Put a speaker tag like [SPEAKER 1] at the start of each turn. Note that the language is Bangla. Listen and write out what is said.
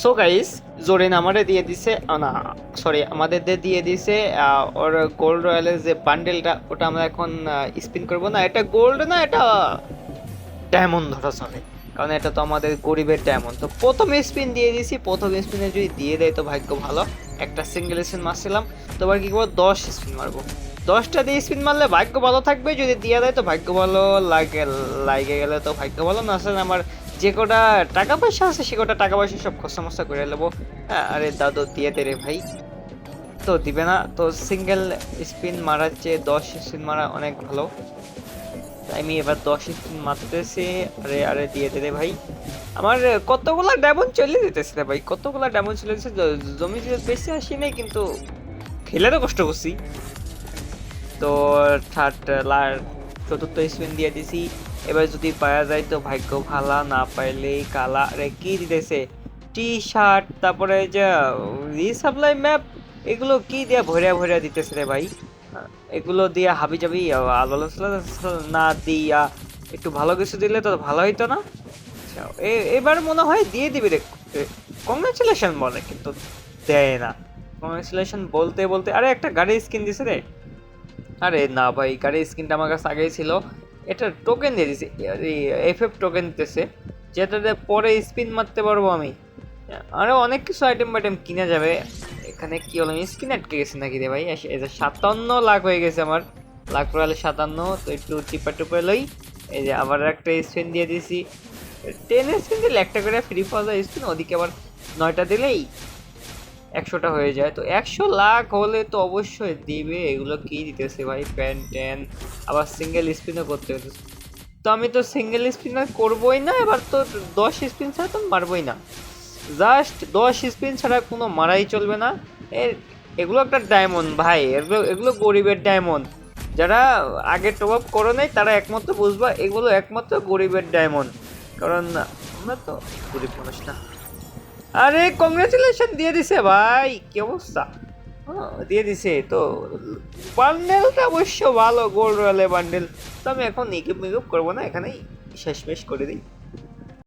[SPEAKER 1] সো গাইস জোরেন আমারে দিয়ে দিছে না সরি আমাদের দিয়ে দিছে ওর গোল্ড রয়্যালের যে বান্ডেলটা ওটা আমরা এখন স্পিন করব। না, এটা গোল্ড না, এটা ডায়মন্ড ধরা চলে কারণ এটা তো আমাদের গরিবের ডায়মন্ড তো প্রথম স্পিন দিয়ে দিয়েছি প্রথম স্পিনে যদি দিয়ে দেয় তো ভাগ্য ভালো। একটা সিঙ্গেল স্পিন মারছিলাম, তো এবার কি করব? দশ স্পিন মারবো। দশটা দিয়ে স্পিন মারলে ভাগ্য ভালো থাকবে, যদি দিয়ে দেয় তো ভাগ্য ভালো লাগে লাগে গেলে তো ভাগ্য ভালো, না আমার যে কটা টাকা পয়সা আছে সে কটা টাকা পয়সা সব মশা করে নেব হ্যাঁ, আরে দাদু দিয়ে দে রে ভাই। তো দিবে না তো সিঙ্গেল স্পিন মারার চেয়ে দশ স্পিন মারা অনেক ভালো। আমি এবার দশ স্পিন মারতেছি আরে আরে দিয়ে দে রে ভাই। আমার কতগুলা ডায়মন্ড চলে যেতেছে রে ভাই কতগুলা ডায়মন্ড চলে গেছে জমি বেশি আসি নাই কিন্তু খেলে তো কষ্ট করছি। তো থার্ড চতুর্থ স্পিন দিয়ে দিছি। এবার যদি পাওয়া যায় তো ভাগ্য ভালা না পাইলে কালা। আরে কি দিতেছে? টি শার্ট তারপরে যে রিসাপ্লাই ম্যাপ এগুলো কি দিয়া ভরিয়া ভরিয়া দিতেছে রে ভাই? এগুলো দিয়ে হাবি যাবি আলো না দিয়া একটু ভালো কিছু দিলে তো ভালো হইতো না? আচ্ছা, এবার মনে হয় দিয়ে দিবি রে। কংগ্রেচুলেশন বলে কিন্তু দেয় না। কংগ্রেচুলেশন বলতে বলতে আরে একটা গাড়ির স্কিন দিছে রে। আরে না ভাই গাড়ির স্কিনটা আমার কাছে আগেই ছিল। এটা টোকেন দিয়ে দিছে এফ এফ টোকেন দিতেছে, যেটাতে পরে স্পিন মারতে পারব আমি। আরও অনেক কিছু আইটেম বাইটেম কিনা যাবে। এখানে কি হলো, আমি স্কিন আটকে গেছে নাকি রে ভাই? যে সাতান্ন লাখ হয়ে গেছে আমার। লাখ পড়ালে সাতান্ন, তো একটু টিপা টুপে লই। এই যে আবার একটা স্পিন দিয়ে দিয়েছি টেন স্পিন দিলে একটা করে ফ্রি পাওয়া যায় স্পিন ওদিকে আবার নয়টা দিলেই। একশোটা হয়ে যায়। তো একশো লাখ হলে তো অবশ্যই দিবে। এগুলো কি দিতেছে ভাই? প্যান ট্যান, আবার সিঙ্গেল স্পিনও করতে হতেছে তো আমি তো সিঙ্গেল স্পিনার করবোই না, এবার তো দশ স্পিন ছাড়া তো মারবই না। জাস্ট দশ স্পিন ছাড়া কোনো মারাই চলবে না। এর, এগুলো একটা ডায়মন্ড ভাই। এগুলো এগুলো গরিবের ডায়মন্ড যারা আগে টপ আপ করো নাই, তারা একমাত্র বুঝবা, এগুলো একমাত্র গরিবের ডায়মন্ড কারণ আমরা তো গরিব মানুষ না। আরে কংগ্রেচুলেশন দিয়ে দিছে ভাই। কি অবস্থা? হ্যাঁ, দিয়ে দিছে। তো বান্ডেলটা অবশ্য ভালো গোল্ড রয়্যালে বান্ডেল তো আমি এখন ইকিপ মিকুপ করব না এখানেই শেষমেশ করে দিই।